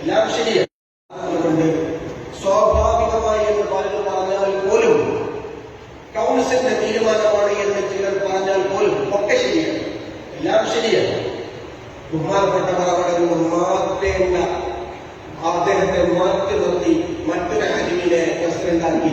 എല്ലാം ശരിയാണ് അതുകൊണ്ട് സ്വാഭാവികമായി എന്ന് പലരും പറഞ്ഞാൽ പോലും കൗൺസിലിന്റെ തീരുമാനമാണ് എന്ന് ചിലർ പറഞ്ഞാൽ പോലും ഒക്കെ ശരിയാണ് എല്ലാം ശരിയാണ് ബഹുമാനപ്പെട്ടവർ അവിടെ നിന്ന് മാറ്റേണ്ട അദ്ദേഹത്തെ മാറ്റി നിർത്തി മറ്റൊരു ആലിമിനെ പ്രസിഡന്റാക്കി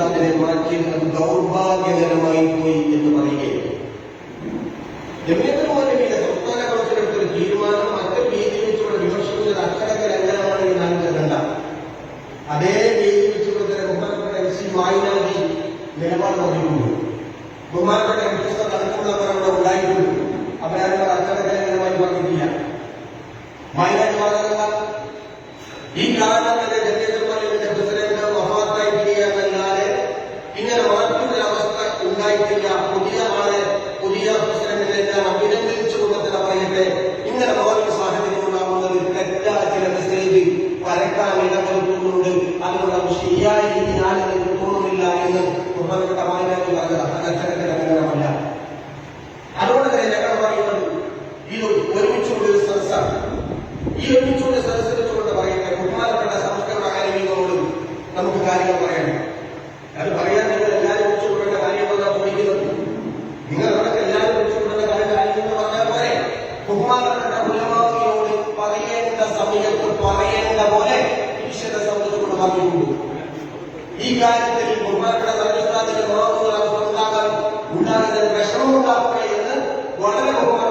മധുസ്ഥാദിനെ മാറ്റിയത് ദൗർഭാഗ്യകരമായി പോയി എന്ന് പറയുകയാണ്. ജമീയത്തുമോദിയുടെ സംസ്ഥാന കൗൺസിൽ എടുത്തൊരു തീരുമാനം മറ്റൊരു രീതി വെച്ചുള്ള വിമർശിക്കുന്നത് അച്ചടക്ക ലംഘനമാണ് ഞാൻ കരുതണ്ട അതേ രീതി വെച്ചുള്ള തന്നെ ബഹുമാനപ്പെട്ട എം സി മായിനാജി നിലപാട് നോക്കിയിട്ടുണ്ട് ബഹുമാനപ്പെട്ട എം എസ് അടക്കമുള്ളവർ അവിടെ ഉണ്ടായിട്ടുണ്ട്. അവരാരും അച്ചടക്ക ലംഘനമായി പറഞ്ഞിട്ടില്ല മായിനാജി മാത്രമല്ല ഈ കാരണത്തിന് ഉണ്ടായിട്ടില്ല പുതിയ ആളെ പുതിയ പ്രസിഡന്റിനെ ഞാൻ അഭിനന്ദിച്ചുകൊണ്ട് തന്നെ പറയട്ടെ. ഇങ്ങനെ മൗലിക സാഹചര്യം ഉണ്ടാകുന്നതിൽ തെറ്റാ ചില മെസ്സേജ് പരക്കാൻ ഇടവരുത്തുന്നുണ്ട്. അതിനുള്ള ശരിയായ രീതിയിൽ ആളുകൾ തോന്നുന്നില്ല എന്ന് ബഹുമാനപ്പെട്ട മാനാജി പറഞ്ഞത് അത് ബഹുമാനപ്പെട്ട പറയേണ്ട സമയത്ത് പറയേണ്ട പോലെ ഈ കാര്യത്തിൽ ബഹുമാനപ്പെട്ട ഉണ്ടാകാൻ ഉണ്ടാകുന്ന വിഷമമുണ്ടാക്കുക എന്ന് വളരെ ബഹുമാനപ്പെട്ട